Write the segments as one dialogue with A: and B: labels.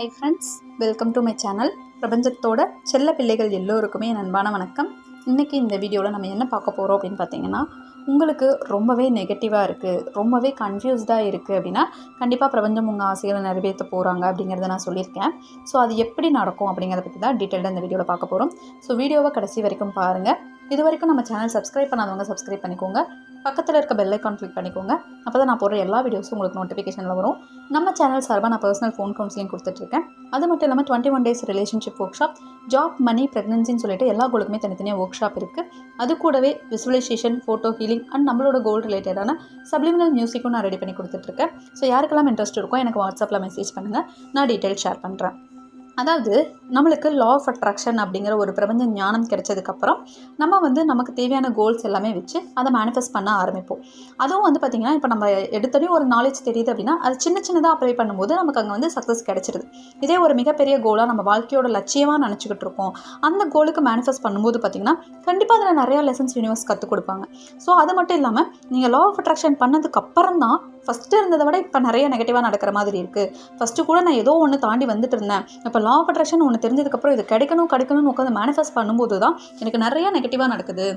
A: Hi friends welcome to my channel பிரபஞ்சத்தோட செல்ல பிள்ளைகள் எல்லோருக்குமே என் அன்பான வணக்கம். இன்றைக்கி இந்த வீடியோவில் நம்ம என்ன பார்க்க போகிறோம் அப்படின்னு பார்த்தீங்கன்னா உங்களுக்கு ரொம்பவே நெகட்டிவாக இருக்குது ரொம்பவே கன்ஃபியூஸ்டாக இருக்குது அப்படின்னா கண்டிப்பாக பிரபஞ்சம் உங்கள் ஆசைகளை நிறைவேற்ற போகிறாங்க அப்படிங்கிறத நான் சொல்லியிருக்கேன். ஸோ அது எப்படி நடக்கும் அப்படிங்கிறத பற்றி தான் டீட்டெயிலாக இந்த வீடியோவில் பார்க்க போகிறோம் ஸோ வீடியோவை கடைசி வரைக்கும் பாருங்கள் இது வரைக்கும் நம்ம சேனல் சப்ஸ்கிரைப் பண்ணாதவங்க சப்ஸ்கிரைப் பண்ணிக்கோங்க. பக்கத்தில் இருக்க பெல் ஐக்கான் கிளிக் பண்ணிக்கோங்க. அப்போ தான் நான் போடுற எல்லா வீடியோஸும் உங்களுக்கு நோட்டிஃபிகேஷனில் வரும். நம்ம சேனல் சார்பாக நான் பர்சனல் ஃபோன் கவுன்சிலிங் கொடுத்துட்ருக்கேன் அது மட்டும் இல்லாமல் twenty one days relationship workshop job money ப்ரெக்னன்சின்னு சொல்லிட்டு எல்லா கோலுக்குமே தனித்தனியாக ஒர்க் ஷாப் இருக்குது அது கூடவே விசுவலைசேஷன் ஃபோட்டோ ஹீலிங் அண்ட் நம்மளோட கோல் ரிலேட்டடான சப்ளிமினல் மியூசிக்கும் நான் ரெடி பண்ணி கொடுத்துட்ருக்கேன் ஸோ யாருக்கெல்லாம் இன்ட்ரெஸ்ட் இருக்கோ எனக்கு வாட்ஸ்அப்பில் மெசேஜ் பண்ணுங்கள் நான் டீட்டெயில் ஷேர் பண்ணுறேன் அதாவது நம்மளுக்கு லா ஆஃப் அட்ராக்ஷன் அப்படிங்கிற ஒரு பிரபஞ்ச ஞானம் கிடைச்சதுக்கப்புறம் நம்ம வந்து நமக்கு தேவையான கோல்ஸ் எல்லாமே வச்சு அதை மேனிஃபெஸ்ட் பண்ண ஆரம்பிப்போம். அதுவும் வந்து பார்த்திங்கன்னா இப்போ நம்ம எடுத்தோடனே ஒரு நாலேஜ் தெரியுது அப்படின்னா அது சின்ன சின்னதாக அப்ளை பண்ணும்போது நமக்கு அங்கே வந்து சக்ஸஸ் கிடைச்சிருது. இதே ஒரு மிகப்பெரிய கோலாக நம்ம வாழ்க்கையோட லட்சியமாக நினச்சிக்கிட்டு இருக்கோம் அந்த கோலுக்கு மேனிஃபெஸ்ட் பண்ணும்போது பார்த்திங்கன்னா கண்டிப்பாக அதில் நிறையா லெசன்ஸ் யூனிவர்ஸ் கற்றுக் கொடுப்பாங்க. ஸோ அது மட்டும் இல்லாமல் நீங்கள் லா ஆஃப் அட்ராக்ஷன் பண்ணதுக்கப்புறம் தான் ஃபஸ்ட்டு இருந்ததை விட இப்போ நிறைய நெகட்டிவாக நடக்கிற மாதிரி இருக்குது ஃபஸ்ட்டு கூட நான் ஏதோ ஒன்று தாண்டி வந்துட்டு இருந்தேன். இப்போ லா ஆஃப் அட்ராக்ஷன் ஒன்று தெரிஞ்சதுக்கப்புறம் இது கிடைக்கணும் கிடைக்கணும்னு உட்காந்து மேனிஃபெஸ்ட் பண்ணும்போது தான் எனக்கு நிறைய நெகட்டிவாக நடக்குது.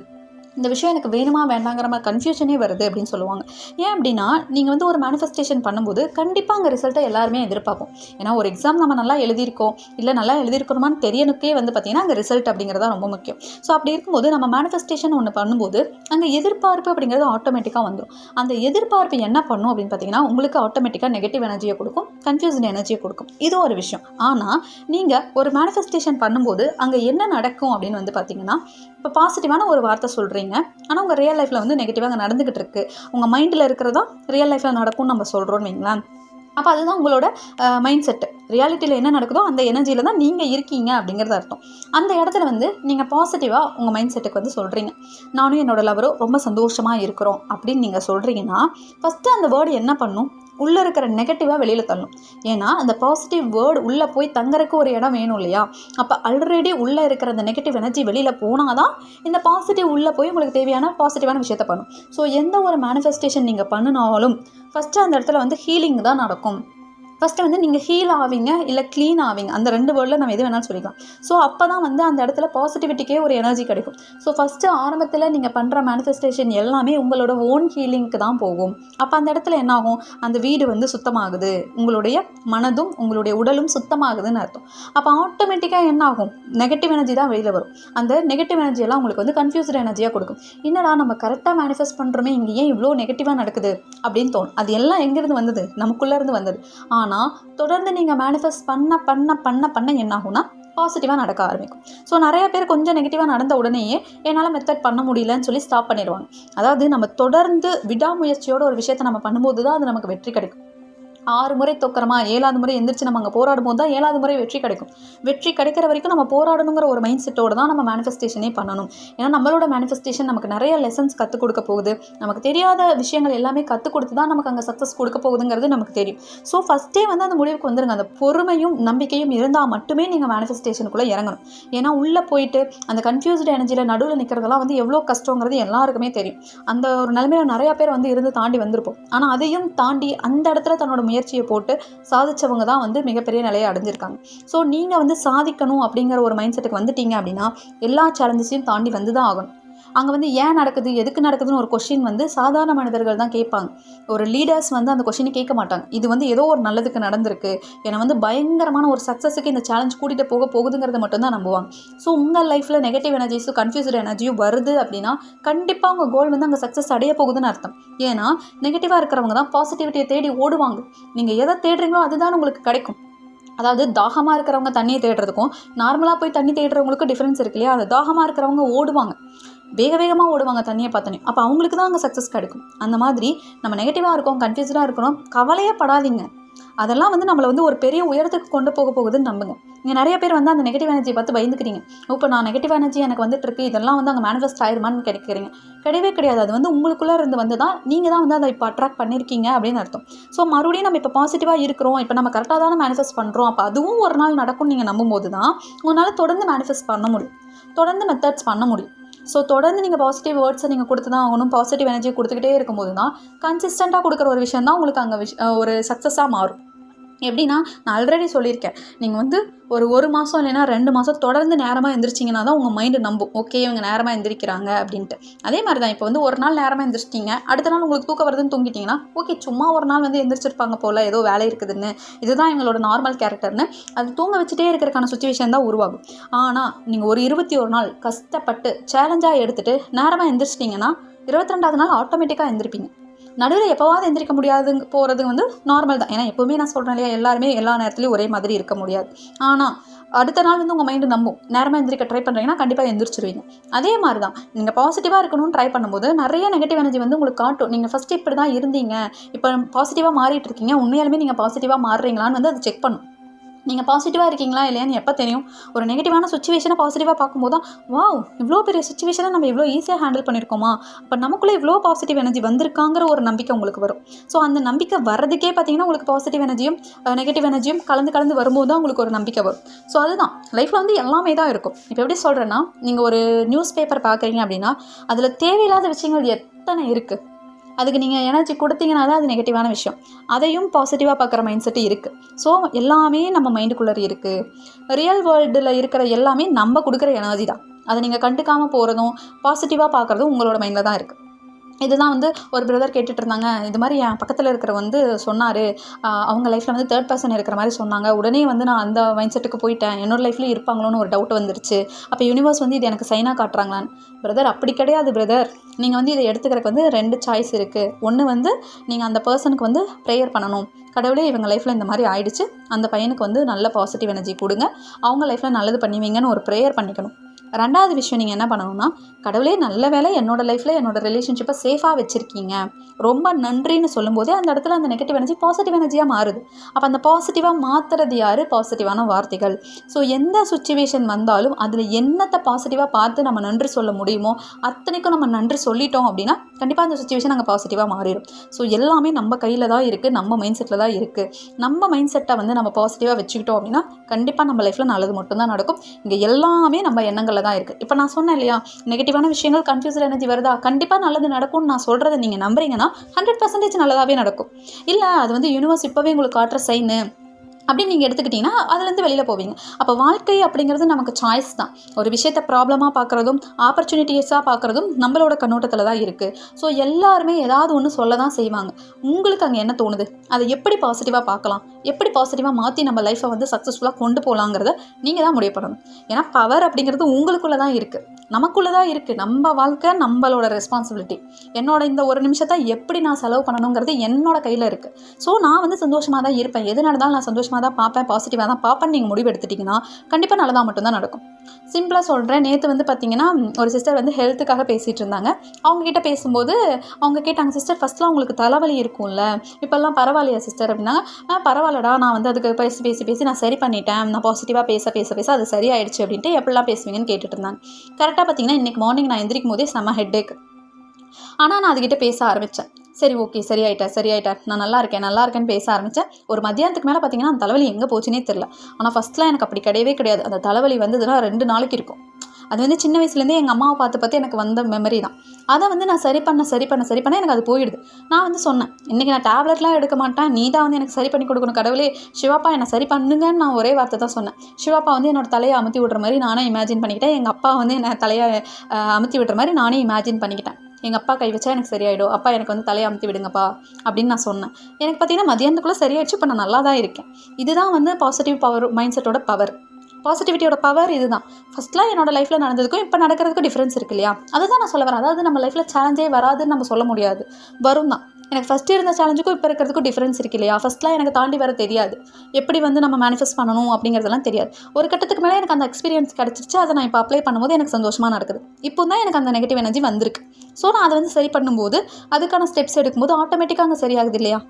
A: இந்த விஷயம் எனக்கு வேணுமா வேண்டாங்கிற மாதிரி கன்ஃபியூஷனே வருது அப்படின்னு சொல்லுவாங்க. ஏன் அப்படின்னா நீங்கள் வந்து ஒரு மேனிஃபெஸ்டேஷன் பண்ணும்போது கண்டிப்பாக அங்கே ரிசல்ட்டை எல்லாருமே எதிர்பார்ப்போம் ஏன்னா ஒரு எக்ஸாம் நம்ம நல்லா எழுதியிருக்கோம் இல்லை நல்லா எழுதியிருக்கணுமான்னு தெரியனுக்கே வந்து பார்த்திங்கன்னா அங்கே ரிசல்ட் அப்படிங்கிறது தான் ரொம்ப முக்கியம். ஸோ அப்படி இருக்கும்போது நம்ம மேனிஃபெஸ்டேஷன் ஒன்று பண்ணும்போது அங்கே எதிர்பார்ப்பு அப்படிங்கிறது ஆட்டோமேட்டிக்காக வந்துடும் அந்த எதிர்பார்ப்பு என்ன பண்ணும் அப்படின்னு பார்த்தீங்கன்னா உங்களுக்கு ஆட்டோமேட்டிக்காக நெகட்டிவ் எனர்ஜியை கொடுக்கும் கன்ஃபியூஸ்ட் எனர்ஜியை கொடுக்கும். இது ஒரு விஷயம். ஆனால் நீங்கள் ஒரு மேனிஃபெஸ்டேஷன் பண்ணும்போது அங்கே என்ன நடக்கும் அப்படின்னு வந்து பார்த்தீங்கன்னா இப்போ பாசிட்டிவான ஒரு வார்த்தை சொல்கிறீங்க ஆனால் உங்கள் ரியல் லைஃப்பில் வந்து நெகட்டிவாக நடந்துக்கிட்டு இருக்கு. உங்கள் மைண்டில் இருக்கிறதா ரியல் லைஃப்பில் நடக்கும்னு நம்ம சொல்கிறோன்னு வைங்களேன். அப்போ அதுதான் உங்களோட மைண்ட் செட்டு ரியாலிட்டியில் என்ன நடக்குதோ அந்த எனர்ஜியில் தான் நீங்கள் இருக்கீங்க அப்படிங்கிறது அர்த்தம். அந்த இடத்துல வந்து நீங்கள் பாசிட்டிவாக உங்கள் மைண்ட் செட்டுக்கு வந்து சொல்கிறீங்க நானும் என்னோட லவரும் ரொம்ப சந்தோஷமாக இருக்கிறோம் அப்படின்னு நீங்கள் சொல்கிறீங்கன்னா ஃபஸ்ட்டு அந்த வேர்டு என்ன பண்ணும்? உள்ளே இருக்கிற நெகட்டிவாக வெளியில் தள்ளும். ஏன்னா அந்த பாசிட்டிவ் வேர்டு உள்ளே போய் தங்குறக்கு ஒரு இடம் வேணும் இல்லையா? அப்போ ஆல்ரெடி உள்ளே இருக்கிற அந்த நெகட்டிவ் எனர்ஜி வெளியில் போனால் தான் இந்த பாசிட்டிவ் உள்ளே போய் உங்களுக்கு தேவையான பாசிட்டிவான விஷயத்த பண்ணும். ஸோ எந்த ஒரு மேனிஃபெஸ்டேஷன் நீங்கள் பண்ணினாலும் ஃபஸ்ட்டு அந்த இடத்துல வந்து ஹீலிங் தான் நடக்கும். ஃபஸ்ட்டு வந்து நீங்கள் ஹீல் ஆவீங்க இல்லை க்ளீன் ஆவீங்க. அந்த ரெண்டு வேர்டில் நம்ம எது வேணாலும் சொல்லிக்கலாம். ஸோ அப்போ தான் வந்து அந்த இடத்துல பாசிட்டிவிட்டிக்கே ஒரு எனர்ஜி கிடைக்கும். ஸோ ஃபஸ்ட்டு ஆரம்பத்தில் நீங்கள் பண்ணுற மேனிஃபெஸ்டேஷன் எல்லாமே உங்களோட ஓன் ஹீலிங்க்கு தான் போகும். அப்போ அந்த இடத்துல என்ன ஆகும் அந்த வீடு வந்து சுத்தமாகுது. உங்களுடைய மனதும் உங்களுடைய உடலும் சுத்தமாகுதுன்னு அர்த்தம். அப்போ ஆட்டோமேட்டிக்காக என்ன ஆகும் நெகட்டிவ் எனர்ஜி தான் வெளியில் வரும். அந்த நெகட்டிவ் எனர்ஜி எல்லாம் உங்களுக்கு வந்து கன்ஃபியூஸ்டு எனர்ஜியாக கொடுக்கும். என்னடா நம்ம கரெக்டாக மேனிஃபெஸ்ட் பண்ணுறோமே இங்கே ஏன் இவ்வளோ நெகட்டிவாக நடக்குது? அப்படின்னு தோணும். அது எல்லாம் எங்கேருந்து வந்தது? நமக்குள்ளேருந்து வந்தது. ஆனால் தொடர்ந்து நீங்கள் மேனிஃபெஸ்ட் பண்ண பண்ண பண்ண பண்ண என்ன ஆகும்னா பாசிட்டிவாக நடக்க ஆரம்பிக்கும். ஸோ நிறைய பேர் கொஞ்சம் நெகட்டிவாக நடந்த உடனேயே என்னால் மெத்தட் பண்ண முடியலன்னு சொல்லி ஸ்டாப் பண்ணிடுவாங்க. அதாவது நம்ம தொடர்ந்து விடாமுயற்சியோட ஒரு விஷயத்தை நம்ம பண்ணும்போது தான் அது நமக்கு வெற்றி கிடைக்கும். ஆறு முறை தோக்கிறோமா? ஏழாவது முறை எந்திரிச்சு நம்ம அங்கே போராடும் போது தான் ஏழாவது முறை வெற்றி கிடைக்கும். வெற்றி கிடைக்கிற வரைக்கும் நம்ம போராடணுங்கிற ஒரு மைண்ட் செட்டோடு தான் நம்ம மேனிஃபெஸ்டேஷனே பண்ணணும். ஏன்னா நம்மளோட மேனிஃபெஸ்டேஷன் நமக்கு நிறைய லெசன்ஸ் கற்றுக் கொடுக்க போகுது. நமக்கு தெரியாத விஷயங்கள் எல்லாமே கற்றுக் கொடுத்து தான் நமக்கு அங்கே சக்ஸஸ் கொடுக்க போகுதுங்கிறது நமக்கு தெரியும். ஸோ ஃபஸ்ட்டே வந்து அந்த முடிவுக்கு வந்துருங்க. அந்த பொறுமையும் நம்பிக்கையும் இருந்தால் மட்டுமே நீங்கள் மேனிஃபெஸ்டேஷனுக்குள்ளே இறங்கணும். ஏன்னா உள்ளே போயிட்டு அந்த கன்ஃபியூஸ்டு எனர்ஜியில் நடுவில் நிற்கிறதெல்லாம் வந்து எவ்வளோ கஷ்டங்கிறது எல்லாருக்குமே தெரியும். அந்த ஒரு நிலைமையில நிறையா பேர் வந்து இருந்து தாண்டி வந்திருப்போம். ஆனால் அதையும் தாண்டி அந்த இடத்துல தன்னோட முயற்சியை போட்டு சாதிச்சவங்க தான் வந்து மிகப்பெரிய நிலையை அடைஞ்சிருக்காங்க. ஸோ நீங்கள் வந்து சாதிக்கணும் அப்படிங்கிற ஒரு மைண்ட் செட்டுக்கு வந்துட்டீங்க அப்படின்னா எல்லா சேலஞ்சஸையும் தாண்டி வந்து தான் ஆகணும். அங்கே வந்து ஏன் நடக்குது எதுக்கு நடக்குதுன்னு ஒரு கொஷின் வந்து சாதாரண மனிதர்கள் தான் கேட்பாங்க. ஒரு லீடர்ஸ் வந்து அந்த கொஷினை கேட்க மாட்டாங்க. இது வந்து ஏதோ ஒரு நல்லதுக்கு நடந்திருக்கு. என்னை வந்து பயங்கரமான ஒரு சக்ஸஸுக்கு இந்த சேலஞ்ச் கூட்டிகிட்டு போக போகுதுங்கிறத மட்டும்தான் நம்புவாங்க. ஸோ உங்கள் லைஃப்பில் நெகட்டிவ் எனர்ஜிஸும் கன்ஃபியூஸ்டு எனர்ஜியும் வருது அப்படின்னா கண்டிப்பாக உங்கள் கோல் வந்து அங்கே சக்ஸஸ் அடைய போகுதுன்னு அர்த்தம். ஏன்னா நெகட்டிவாக இருக்கிறவங்க தான் பாசிட்டிவிட்டியை தேடி ஓடுவாங்க. நீங்கள் எதை தேடுறீங்களோ அதுதான் உங்களுக்கு கிடைக்கும். அதாவது தாகமாக இருக்கிறவங்க தண்ணியை தேடுறதுக்கும் நார்மலாக போய் தண்ணி தேடுறவங்களுக்கும் டிஃப்ரென்ஸ் இருக்கு இல்லையா? அது தாகமாக இருக்கிறவங்க ஓடுவாங்க. வேக வேகமாக ஓடுவாங்க தண்ணியை பார்த்தோன்னே. அப்போ அவங்களுக்கு தான் அங்கே சக்ஸஸ் கிடைக்கும். அந்த மாதிரி நம்ம நெகட்டிவாக இருக்கோம் கன்ஃபியூஸ்டாக இருக்கிறோம் கவலையே படாதீங்க அதெல்லாம் வந்து நம்மளை வந்து ஒரு பெரிய உயரத்துக்கு கொண்டு போக போகுதுன்னு நம்புங்க. நீங்கள் நிறைய பேர் வந்து அந்த நெகட்டிவ் எனர்ஜி பார்த்து பயந்துக்கிறீங்க. இப்போ நான் நெகட்டிவ் எனர்ஜி எனக்கு வந்துட்டு இருக்கு. இதெல்லாம் வந்து அங்கே மேனிஃபெஸ்ட் ஆயிருமான்னு கிடைக்கிறீங்க கிடையவே கிடையாது. அது வந்து உங்களுக்குள்ளே இருந்து வந்து தான் நீங்கள் தான் வந்து அதை இப்போ அட்ராக்ட் பண்ணியிருக்கீங்க அப்படின்னு அர்த்தம். ஸோ மறுபடியும் நம்ம இப்போ பாசிட்டிவாக இருக்கிறோம். இப்போ நம்ம கரெக்டாக தானே மேனிஃபெஸ்ட் பண்ணுறோம் அப்போ அதுவும் ஒரு நாள் நடக்கும்னு நீங்கள் நம்பும்போது தான் உங்களால் தொடர்ந்து மேனிஃபெஸ்ட் பண்ண முடியும். தொடர்ந்து மெத்தட்ஸ் பண்ண முடியும். ஸோ தொடர்ந்து நீங்கள் பாசிட்டிவ் வேர்ட்ஸை நீங்கள் கொடுத்து தான் ஆகணும். பாசிட்டிவ் எனர்ஜியை கொடுத்துக்கிட்டே இருக்கும்போது தான் கன்சிஸ்டண்ட்டாக கொடுக்குற ஒரு விஷயம் தான் உங்களுக்கு அங்கே விஷ் ஒரு சக்ஸஸாக மாறும். எப்படின்னா நான் ஆல்ரெடி சொல்லியிருக்கேன். நீங்கள் வந்து ஒரு ஒரு மாதம் இல்லைன்னா ரெண்டு மாதம் தொடர்ந்து நேரமாக எந்திரிச்சிங்கன்னா தான் உங்கள் மைண்டு நம்பும். ஓகே இவங்க நேரமாக எந்திரிக்கிறாங்க அப்படின்ட்டு. அதே மாதிரி தான் இப்போ வந்து ஒரு நாள் நேரமாக எந்திரிச்சிட்டிங்க. அடுத்த நாள் உங்களுக்கு தூக்கம் வருதுன்னு தூங்கிட்டீங்கன்னா ஓகே சும்மா ஒரு நாள் வந்து எந்திரிச்சிருப்பாங்க போல் ஏதோ வேலை இருக்குதுன்னு. இதுதான் எங்களோட நார்மல் கேரக்டர்னு அது தூங்க வச்சுட்டே இருக்கிறதுக்கான சுச்சுவேஷன் தான் உருவாகும். ஆனால் நீங்கள் ஒரு இருபத்தி ஒரு நாள் கஷ்டப்பட்டு சேலஞ்சாக எடுத்துகிட்டு நேரமாக எந்திரிச்சிட்டிங்கன்னா இருபத்தி ரெண்டாவது நாள் ஆட்டோமேட்டிக்காக எந்திரிப்பீங்க. நடுவில் எப்போவாவது எந்திரிக்க முடியாது போகிறது வந்து நார்மல் தான். ஏன்னா எப்போவுமே நான் சொல்கிறேன் இல்லையா எல்லாருமே எல்லா நேரத்துலையும் ஒரே மாதிரி இருக்க முடியாது. ஆனால் அடுத்த நாள் வந்து உங்கள் மைண்டு நம்பும். நேரமாக எந்திரிக்க ட்ரை பண்ணுறீங்கன்னா கண்டிப்பாக எந்திரிச்சிருவீங்க. அதே மாதிரி தான் நீங்கள் பாசிட்டிவாக இருக்கணும்னு ட்ரை பண்ணும்போது நிறைய நெகட்டிவ் எனர்ஜி வந்து உங்களுக்கு காட்டும். நீங்கள் ஃபஸ்ட்டு இப்படி தான் இருந்தீங்க. இப்போ பாசிட்டிவாக மாறிட்டு இருக்கீங்க. உண்மையாலுமே நீங்கள் பாசிட்டிவாக மாறுறீங்களான்னு வந்து அது செக் பண்ணும். நீங்கள் பாசிட்டிவாக இருக்கீங்களா இல்லையான்னு எப்போ தெரியும்? ஒரு நெகட்டிவான சுச்சுவேஷனை பாசிட்டிவாக பார்க்கும்போது தான் வாவ் இவ்வளோ பெரிய சுச்சுவேஷனை நம்ம இவ்வளோ ஈஸியாக ஹேண்டில் பண்ணியிருக்கோமா அப்போ நமக்குள்ளே இவ்வளோ பாசிட்டிவ் எனர்ஜி வந்திருக்காங்கிற ஒரு நம்பிக்கை உங்களுக்கு வரும். ஸோ அந்த நம்பிக்கை வர்றதுக்கே பார்த்தீங்கன்னா உங்களுக்கு பாசிட்டிவ் எனர்ஜியும் நெகட்டிவ் எனர்ஜியும் கலந்து கலந்து வரும்போது தான் உங்களுக்கு ஒரு நம்பிக்கை வரும். ஸோ அதுதான். லைஃப்பில் வந்து எல்லாமே தான் இருக்கும். இப்போ எப்படி சொல்கிறேன்னா நீங்கள் ஒரு நியூஸ் பேப்பர் பார்க்குறீங்க அப்படின்னா அதில் தேவையில்லாத விஷயங்கள் எத்தனை இருக்குது அதுக்கு நீங்கள் எனர்ஜி கொடுத்தீங்கன்னா தான் அது நெகட்டிவான விஷயம். அதையும் பாசிட்டிவாக பார்க்குற மைண்ட் செட்டு இருக்குது ஸோ எல்லாமே நம்ம மைண்டுக்குள்ளே இருக்குது ரியல் வேர்ல்டில் இருக்கிற எல்லாமே நம்ம கொடுக்குற எனர்ஜி தான். அதை நீங்கள் கண்டுக்காமல் போகிறதும் பாசிட்டிவாக பார்க்குறதும் உங்களோட மைண்டில் தான் இருக்குது இதுதான் வந்து ஒரு பிரதர் கேட்டுட்டு இருந்தாங்க இது மாதிரி என் பக்கத்தில் இருக்கிற வந்து சொன்னார். அவங்க லைஃப்பில் வந்து தேர்ட் பர்சன் இருக்கிற மாதிரி சொன்னாங்க. உடனே வந்து நான் அந்த மைண்ட் செட்டுக்கு போயிட்டேன். என்னோட லைஃப்லேயும் இருப்பாங்களோன்னு ஒரு டவுட் வந்துருச்சு. அப்போ யூனிவர்ஸ் வந்து இது எனக்கு சைனாக காட்டுறாங்களான்னு பிரதர் அப்படி கிடையாது பிரதர் நீங்கள் வந்து இதை எடுத்துக்கிறதுக்கு வந்து ரெண்டு சாய்ஸ் இருக்குது ஒன்று வந்து நீங்கள் அந்த பர்சனுக்கு வந்து ப்ரேயர் பண்ணணும். கடவுளே இவங்க லைஃப்பில் இந்த மாதிரி ஆயிடுச்சு. அந்த பையனுக்கு வந்து நல்ல பாசிட்டிவ் எனர்ஜி கொடுங்க. அவங்க லைஃப்பில் நல்லது பண்ணுவீங்கன்னு ஒரு ப்ரேயர் பண்ணிக்கணும். ரெண்டாவது விஷயம் நீங்கள் என்ன பண்ணணும்னா கடவுளே நல்ல வேலை என்னோடய லைஃப்பில் என்னோட ரிலேஷன்ஷிப்பை சேஃபாக வச்சுருக்கீங்க. ரொம்ப நன்றின்னு சொல்லும்போதே அந்த இடத்துல அந்த நெகட்டிவ் எனர்ஜி பாசிட்டிவ் எனர்ஜியாக மாறுது. அப்போ அந்த பாசிட்டிவாக மாற்றுறது யார்? பாசிட்டிவான வார்த்தைகள். ஸோ எந்த சுச்சுவேஷன் வந்தாலும் அதில் என்னத்தை பாசிட்டிவாக பார்த்து நம்ம நன்றி சொல்ல முடியுமோ அத்தனைக்கும் நம்ம நன்றி சொல்லிட்டோம் அப்படின்னா கண்டிப்பாக அந்த சுச்சுவேஷன் அங்கே பாசிட்டிவாக மாறிடும் ஸோ எல்லாமே நம்ம கையில் தான் இருக்குது நம்ம மைண்ட் செட்டில் தான் இருக்குது நம்ம மைண்ட் செட்டை வந்து நம்ம பாசிட்டிவாக வச்சுக்கிட்டோம் அப்படின்னா கண்டிப்பாக நம்ம லைஃப்பில் நல்லது மட்டும்தான் நடக்கும். இங்கே எல்லாமே நம்ம எண்ணங்களில் தான் இருக்குது இப்போ நான் சொன்னேன் இல்லையா நெகட்டிவான விஷயங்கள் கன்ஃபியூஸ்ட் எனர்ஜி வருதா? கண்டிப்பாக நல்லது நடக்கும்னு நான் சொல்கிறத நீங்கள் நம்புறீங்கன்னா ஹண்ட்ரட் பர்சன்டேஜ் நல்லதாகவே நடக்கும். இல்லை அது வந்து யூனிவர்ஸ் இப்போவே உங்களுக்கு காட்டுற சைனு அப்படின்னு நீங்கள் எடுத்துக்கிட்டிங்கன்னா அதுலேருந்து வெளியில் போவீங்க. அப்போ வாழ்க்கை அப்படிங்கிறது நமக்கு சாய்ஸ் தான். ஒரு விஷயத்தை ப்ராப்ளமாக பார்க்குறதும் ஆப்பர்ச்சுனிட்டிஸாக பார்க்குறதும் நம்மளோட கண்ணோட்டத்தில் தான் இருக்குது ஸோ எல்லாருமே ஏதாவது ஒன்று சொல்ல தான் செய்வாங்க. உங்களுக்கு அங்கே என்ன தோணுது? அதை எப்படி பாசிட்டிவாக பார்க்கலாம்? எப்படி பாசிட்டிவாக மாற்றி நம்ம லைஃப்பை வந்து சக்ஸஸ்ஃபுல்லாக கொண்டு போகலாங்கிறத நீங்கள் தான் முடிவு பண்ணணும். ஏன்னா பவர் அப்படிங்கிறது உங்களுக்குள்ளே தான் இருக்குது நமக்குள்ளே தான் இருக்குது நம்ம வாழ்க்கை நம்மளோட ரெஸ்பான்சிபிலிட்டி என்னோட இந்த ஒரு நிமிஷத்தை எப்படி நான் செலவு பண்ணணுங்கிறது என்னோட கையில் இருக்குது ஸோ நான் வந்து சந்தோஷமாக தான் இருப்பேன். எது நடந்தாலும் நான் சந்தோஷமாக தான் பார்ப்பேன் பாசிட்டிவாக தான் பார்ப்பேன் நீங்கள் முடிவு எடுத்துட்டிங்கன்னா கண்டிப்பாக நல்லதாக மட்டும்தான் நடக்கும். சிம்பிளாக சொல்கிறேன் நேற்று வந்து பார்த்தீங்கன்னா ஒரு சிஸ்டர் வந்து ஹெல்த்துக்காக பேசிகிட்டு இருந்தாங்க. அவங்கக்கிட்ட பேசும்போது அவங்க கேட்டாங்க சிஸ்டர் ஃபஸ்ட்லாம் உங்களுக்கு தலைவலி இருக்கும்ல. இப்போல்லாம் பரவாயில்லையா சிஸ்டர் அப்படின்னா பரவாயில்லடா. நான் வந்து அதுக்கு பேசி பேசி பேசி நான் சரி பண்ணிட்டேன். நான் பாசிட்டிவாக பேச பேச பேச அது சரியாயிடுச்சு அப்படின்ட்டு எப்படிலாம் பேசுவீங்கன்னு கேட்டுட்டு இருந்தாங்க. கரெக்டாக பார்த்தீங்கன்னா இன்றைக்கி மார்னிங் நான் எந்திரிக்கும் போதே செம்ம ஹெட் ஆனால் நான் அதுக்கிட்ட பேச ஆரம்பித்தேன் சரி ஓகே சரியாயிட்டா சரியாயிட்டா. நான் நல்லா இருக்கேன் நல்லா இருக்கேன்னு பேச ஆரம்பித்தேன் ஒரு மத்தியானத்துக்கு மேலே பார்த்தீங்கன்னா அந்த தலைவலி எங்கே போச்சுன்னே தெரில ஆனால் ஃபஸ்ட்லாம் எனக்கு அப்படி கிடையவே கிடையாது. அந்த தலைவலி வந்ததுன்னா ரெண்டு நாளைக்கு இருக்கும். அது வந்து சின்ன வயசுலேருந்தே எங்கள் அம்மாவை பார்த்து பார்த்து எனக்கு வந்த மெமரி தான். அதை வந்து நான் சரி பண்ண சரி பண்ண சரி பண்ண எனக்கு அது போயிடுது. நான் வந்து சொன்னேன் இன்றைக்கி நான் டேப்லெட்லாம் எடுக்க மாட்டேன். நீ தான் வந்து எனக்கு சரி பண்ணி கொடுக்கணும் கடவுளே. சிவாப்பா என்னை சரி பண்ணுங்கன்னு நான் ஒரே வார்த்தை தான் சொன்னேன். சிவாப்பா வந்து என்னோட தலையை அமுத்தி விடுற மாதிரி நானே இமேஜின் பண்ணிக்கிட்டேன். எங்கள் அப்பா வந்து என்னை தலையை அமுத்தி விடுற மாதிரி நானே இமேஜின் பண்ணிக்கிட்டேன். எங்கள் அப்பா கை வச்சா எனக்கு சரியாயிடும். அப்பா எனக்கு வந்து தலையை அமுத்தி விடுங்கப்பா அப்படின்னு நான் சொன்னேன். எனக்கு பார்த்தீங்கன்னா மதியானத்துக்குள்ளே சரியாயிடுச்சு இப்போ நான் நல்லா தான் இருக்கேன். இதுதான் வந்து பாசிட்டிவ் பவர் மைண்ட் செட்டோட பவர் பாசிட்டிவிட்டியோட பவர் இதுதான். ஃபஸ்ட்லாம் என்னோட லைஃப்பில் நடந்ததுக்கும் இப்போ நடக்கிறதுக்கும் டிஃப்ரென்ஸ் இருக்கு இல்லையா? அதுதான் நான் சொல்ல வரேன். அதாவது நம்ம லைஃப்பில் சேலஞ்சே வராதுன்னு நம்ம சொல்ல முடியாது. வரும் தான் எனக்கு ஃபஸ்ட்டு இருந்த சேலஞ்சுக்கும் இப்போ இருக்கிறதுக்கும் டிஃப்ரென்ஸ் இருக்கு இல்லையா? ஃபஸ்ட்லாம் எனக்கு தாண்டி வர தெரியாது. எப்படி வந்து நம்ம மேனிஃபெஸ்ட் பண்ணணும் அப்படிங்கிறதெல்லாம் தெரியாது. ஒரு கட்டத்துக்கு மேலே எனக்கு அந்த எக்ஸ்பீரியன்ஸ் கிடச்சிருச்சு. அதை நான் இப்போ அப்ளை பண்ணும்போது எனக்கு சந்தோஷமாக நடக்குது. இப்போ தான் எனக்கு அந்த நெகட்டிவ் எனர்ஜி வந்திருக்கு. ஸோ நான் அதை வந்து சரி பண்ணும்போது அதுக்கான ஸ்டெப்ஸ் எடுக்கும்போது ஆட்டோமேட்டிக்காக அங்கே சரியாகுது இல்லையா?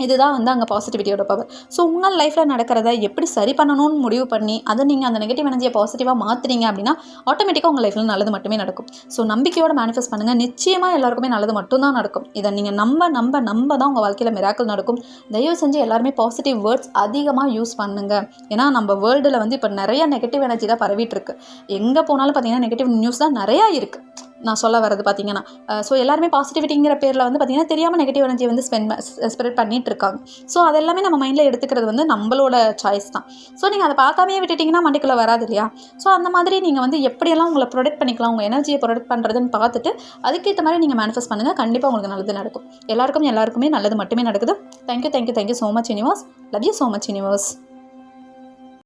A: இதுதான் வந்து அங்கே பாசிட்டிவிட்டியோட பவர் ஸோ உங்கள் லைஃப்பில் நடக்கிறத எப்படி சரி பண்ணணும்னு முடிவு பண்ணி அதை நீங்கள் அந்த நெகட்டிவ் எனர்ஜியை பாசிட்டிவாக மாற்றுறீங்க அப்படின்னா ஆட்டோமேட்டிக்காக உங்கள் லைஃப்பில் நல்லது மட்டுமே நடக்கும். ஸோ நம்பிக்கையோட மேனிஃபெஸ்ட் பண்ணுங்கள் நிச்சயமாக எல்லாருக்குமே நல்லது மட்டும்தான் நடக்கும். இதை நீங்கள் நம்ப நம்ப நம்ப தான் உங்கள் வாழ்க்கையில் மிராக்கள் நடக்கும். தயவு செஞ்சு எல்லாருமே பாசிட்டிவ் வேர்ட்ஸ் அதிகமாக யூஸ் பண்ணுங்கள் ஏன்னா நம்ம வேர்ல்டில் வந்து இப்போ நிறைய நெகட்டிவ் எனர்ஜி தான் பரவிட்டு இருக்கு. எங்கே போனாலும் பார்த்தீங்கன்னா நெகட்டிவ் நியூஸ் தான் நிறையா இருக்குது நான் சொல்ல வரது பார்த்தீங்கன்னா ஸோ எல்லாருமே பாசிட்டிவிட்டிங்கிற பேரில் வந்து பார்த்திங்கன்னா தெரியாமல் நெகட்டிவ் எனர்ஜி வந்து ஸ்பெண்ட் ஸ்ப்ரெட் பண்ணிட்டு இருக்காங்க. ஸோ அதெல்லாமே நம்ம மைண்டில் எடுத்துக்கிறது வந்து நம்மளோட சாய்ஸ் தான். ஸோ நீங்கள் அதை பார்க்காமே விட்டுட்டிங்கன்னா மண்டிக்குள்ளே வராது இல்லையா? ஸோ அந்த மாதிரி நீங்கள் வந்து எப்படியெல்லாம் உங்களை ப்ரொடெக்ட் பண்ணிக்கலாம் உங்கள் எனர்ஜியை ப்ரொடெக்ட் பண்ணுறதுன்னு பார்த்துட்டு அதுக்கேற்ற மாதிரி நீங்கள் மேனிஃபெஸ்ட் பண்ணுங்கள் கண்டிப்பாக உங்களுக்கு நல்லது நடக்கும். எல்லாருக்கும் எல்லாருக்குமே நல்லது மட்டுமே நடக்குது. Thank you thank you thank you so much universe love you so much universe